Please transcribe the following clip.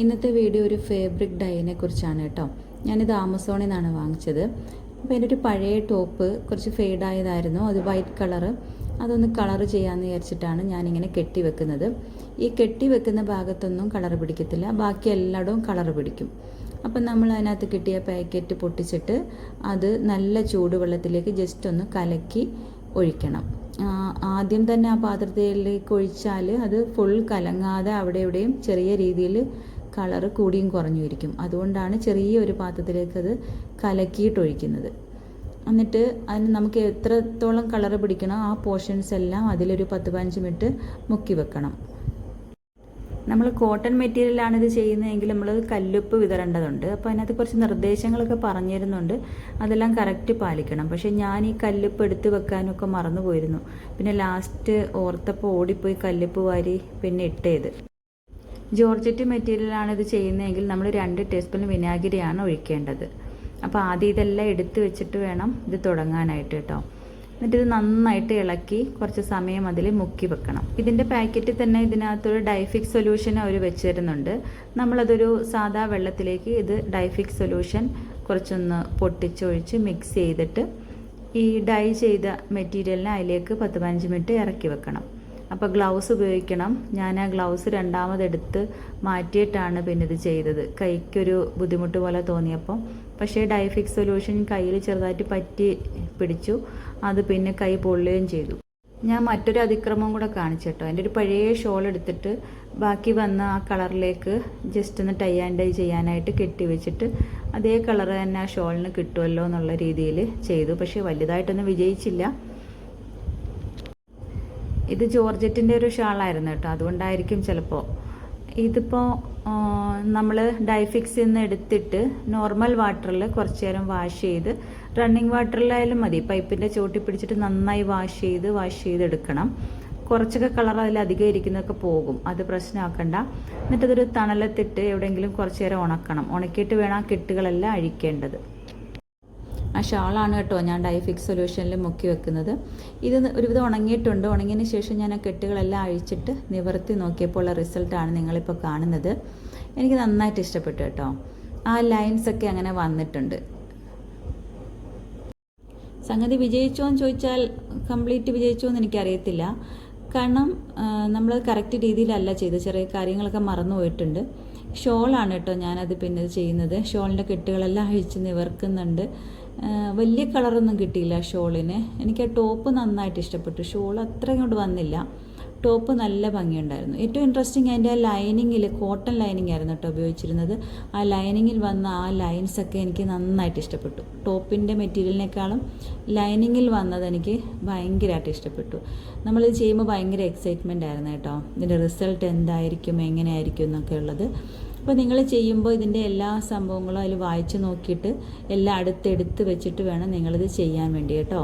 ഇന്നത്തെ വീഡിയോ ഒരു ഫേബ്രിക് ഡൈനെ കുറിച്ചാണ് കേട്ടോ. ഞാനിത് ആമസോണിൽ നിന്നാണ് വാങ്ങിച്ചത്. അപ്പോൾ എന്റെ ഒരു പഴയ ടോപ്പ് കുറച്ച് ഫെയ്ഡായതായിരുന്നു അത് വൈറ്റ് കളറ് അതൊന്ന് കളർ ചെയ്യാമെന്ന് വിചാരിച്ചിട്ടാണ് ഞാനിങ്ങനെ കെട്ടി വെക്കുന്നത്. ഈ കെട്ടി വെക്കുന്ന ഭാഗത്തൊന്നും കളർ പിടിക്കത്തില്ല. ബാക്കി എല്ലായിടവും കളർ പിടിക്കും. അപ്പം നമ്മൾ അതിനകത്ത് കിട്ടിയ പാക്കറ്റ് പൊട്ടിച്ചിട്ട് അത് നല്ല ചൂടുവെള്ളത്തിലേക്ക് ജസ്റ്റ് ഒന്ന് കലക്കി ഒഴിക്കണം. ആദ്യം തന്നെ ആ പാത്രത്തിലേക്ക് ഒഴിച്ചാൽ അത് ഫുൾ കലങ്ങാതെ അവിടെ ഇവിടെയും ചെറിയ രീതിയിൽ കളറ് കൂടിയും കുറഞ്ഞു ഇരിക്കും അതുകൊണ്ടാണ് ചെറിയ ഒരു പാത്രത്തിലേക്ക് അത് കലക്കിയിട്ട് ഒഴിക്കുന്നത് എന്നിട്ട് അതിന് നമുക്ക് എത്രത്തോളം കളർ പിടിക്കണം ആ പോർഷൻസ് എല്ലാം അതിലൊരു പത്ത് പതിനഞ്ച് മിനിറ്റ് മുക്കി വെക്കണം. നമ്മൾ കോട്ടൺ മെറ്റീരിയലാണ് ഇത് ചെയ്യുന്നതെങ്കിൽ നമ്മൾ കല്ലുപ്പ് വിതരേണ്ടതുണ്ട് അപ്പോൾ അതിനകത്ത് കുറച്ച് നിർദ്ദേശങ്ങളൊക്കെ പറഞ്ഞിരുന്നുണ്ട്. അതെല്ലാം കറക്റ്റ് പാലിക്കണം. പക്ഷേ ഞാൻ ഈ കല്ലുപ്പ് എടുത്ത് വെക്കാനൊക്കെ മറന്നു പോയിരുന്നു പിന്നെ ലാസ്റ്റ് ഓർത്തപ്പോൾ ഓടിപ്പോയി കല്ലുപ്പ് വാരി പിന്നെ ഇട്ടേത്. ജോർജറ്റ് മെറ്റീരിയലാണ് ഇത് ചെയ്യുന്നതെങ്കിൽ നമ്മൾ രണ്ട് ടീസ്പൂൺ വിനാഗിരിയാണ് ഒഴിക്കേണ്ടത്. അപ്പോൾ ആദ്യം ഇതെല്ലാം എടുത്ത് വെച്ചിട്ട് വേണം ഇത് തുടങ്ങാനായിട്ട് കേട്ടോ. എന്നിട്ട് ഇത് നന്നായിട്ട് ഇളക്കി കുറച്ച് സമയം അതിൽ മുക്കി വെക്കണം. ഇതിന്റെ പാക്കറ്റിൽ തന്നെ ഇതിനകത്തൊരു ഡൈഫിക് സൊല്യൂഷൻ അവർ വെച്ച് തരുന്നുണ്ട്. നമ്മളതൊരു സാധാ വെള്ളത്തിലേക്ക് ഇത് ഡൈഫിക് സൊല്യൂഷൻ കുറച്ചൊന്ന് പൊട്ടിച്ചൊഴിച്ച് മിക്സ് ചെയ്തിട്ട് ഈ ഡൈ ചെയ്ത മെറ്റീരിയലിനെ അതിലേക്ക് പത്ത് പതിനഞ്ച് മിനിറ്റ് ഇറക്കി വെക്കണം. അപ്പോൾ ഗ്ലൗസ് ഉപയോഗിക്കണം. ഞാൻ ആ ഗ്ലൗസ് രണ്ടാമതെടുത്ത് മാറ്റിയിട്ടാണ് പിന്നെ ഇത് ചെയ്തത്. കൈക്കൊരു ബുദ്ധിമുട്ട് പോലെ തോന്നിയപ്പോൾ പക്ഷേ ഡൈഫിക്സ് സൊല്യൂഷൻ കയ്യിൽ ചെറുതായിട്ട് പറ്റി പിടിച്ചു. അത് പിന്നെ കൈ പൊള്ളുകയും ചെയ്തു. ഞാൻ മറ്റൊരു അതിക്രമം കൂടെ കാണിച്ചിട്ടോ. എന്റെ ഒരു പഴയ ഷോൾ എടുത്തിട്ട് ബാക്കി വന്ന ആ കളറിലേക്ക് ജസ്റ്റ് ഒന്ന് ടൈ ആൻഡ് ടൈ ചെയ്യാനായിട്ട് കെട്ടി വെച്ചിട്ട് അതേ കളർ തന്നെ ആ ഷോളിന് കിട്ടുമല്ലോ എന്നുള്ള രീതിയിൽ ചെയ്തു. പക്ഷേ വലുതായിട്ടൊന്നും വിജയിച്ചില്ല. ഇത് ജോർജറ്റിന്റെ ഒരു ഷാളായിരുന്നു കേട്ടോ. അതുകൊണ്ടായിരിക്കും ചിലപ്പോൾ ഇതിപ്പോൾ നമ്മൾ ഡൈഫിക്സിൽ നിന്ന് എടുത്തിട്ട് നോർമൽ വാട്ടറിൽ കുറച്ച് നേരം വാഷ് ചെയ്ത് റണ്ണിങ് വാട്ടറിലായാലും മതി. പൈപ്പിന്റെ ചോട്ടി പിടിച്ചിട്ട് നന്നായി വാഷ് ചെയ്ത് വാഷ് ചെയ്തെടുക്കണം. കുറച്ചൊക്കെ കളർ അതിൽ അധികം ഇരിക്കുന്നതൊക്കെ പോകും. അത് പ്രശ്നമാക്കണ്ട. എന്നിട്ടതൊരു തണലത്തിട്ട് എവിടെയെങ്കിലും കുറച്ച് നേരം ഉണക്കണം. ഉണക്കിയിട്ട് വേണം ആ കെട്ടുകളെല്ലാം അഴിക്കേണ്ടത്. ആ ഷാളാണ് കേട്ടോ ഞാൻ ഡൈഫിക്സ് സൊല്യൂഷനിൽ മുക്കി വെക്കുന്നത്. ഇത് ഒരുവിധം ഉണങ്ങിയിട്ടുണ്ട്. ഉണങ്ങിയതിന് ശേഷം ഞാൻ ആ കെട്ടുകളെല്ലാം അഴിച്ചിട്ട് നിവർത്തി നോക്കിയപ്പോൾ ഉള്ള റിസൾട്ടാണ് നിങ്ങളിപ്പോൾ കാണുന്നത്. എനിക്ക് നന്നായിട്ട് ഇഷ്ടപ്പെട്ടു കേട്ടോ. ആ ലൈൻസ് ഒക്കെ അങ്ങനെ വന്നിട്ടുണ്ട്. സംഗതി വിജയിച്ചോ എന്ന് ചോദിച്ചാൽ കംപ്ലീറ്റ് വിജയിച്ചോ എന്ന് എനിക്കറിയത്തില്ല. കാരണം നമ്മൾ കറക്റ്റ് രീതിയിലല്ല ചെയ്ത് ചെറിയ കാര്യങ്ങളൊക്കെ മറന്നു പോയിട്ടുണ്ട്. ഷോളാണ് കേട്ടോ ഞാനത് പിന്നെ ചെയ്യുന്നത്. ഷോളിന്റെ കെട്ടുകളെല്ലാം അഴിച്ച് നിവർക്കുന്നുണ്ട്. വലിയ കളറൊന്നും കിട്ടിയില്ല ഷോളിന്. എനിക്ക് ആ ടോപ്പ് നന്നായിട്ട് ഇഷ്ടപ്പെട്ടു. ഷോൾ അത്ര ഇങ്ങോട്ട് വന്നില്ല. ടോപ്പ് നല്ല ഭംഗിയുണ്ടായിരുന്നു. ഏറ്റവും ഇൻട്രസ്റ്റിംഗ് അതിന്റെ ആ ലൈനിങ്ങിൽ കോട്ടൺ ലൈനിങ് ആയിരുന്നു കേട്ടോ ഉപയോഗിച്ചിരുന്നത്. ആ ലൈനിങ്ങിൽ വന്ന ആ ലൈൻസ് ഒക്കെ എനിക്ക് നന്നായിട്ട് ഇഷ്ടപ്പെട്ടു. ടോപ്പിന്റെ മെറ്റീരിയലിനേക്കാളും ലൈനിങ്ങിൽ വന്നത് എനിക്ക് ഭയങ്കരമായിട്ട് ഇഷ്ടപ്പെട്ടു. നമ്മളിത് ചെയ്യുമ്പോൾ ഭയങ്കര എക്സൈറ്റ്മെന്റ് ആയിരുന്നു കേട്ടോ. ഇതിന്റെ റിസൾട്ട് എന്തായിരിക്കും എങ്ങനെയായിരിക്കും എന്നൊക്കെ ഉള്ളത്. അപ്പോൾ നിങ്ങൾ ചെയ്യുമ്പോൾ ഇതിന്റെ എല്ലാ സംഭവങ്ങളും അതിൽ വായിച്ചു നോക്കിയിട്ട് എല്ലാം അടുത്തെടുത്ത് വെച്ചിട്ട് വേണം നിങ്ങളിത് ചെയ്യാൻ വേണ്ടി കേട്ടോ.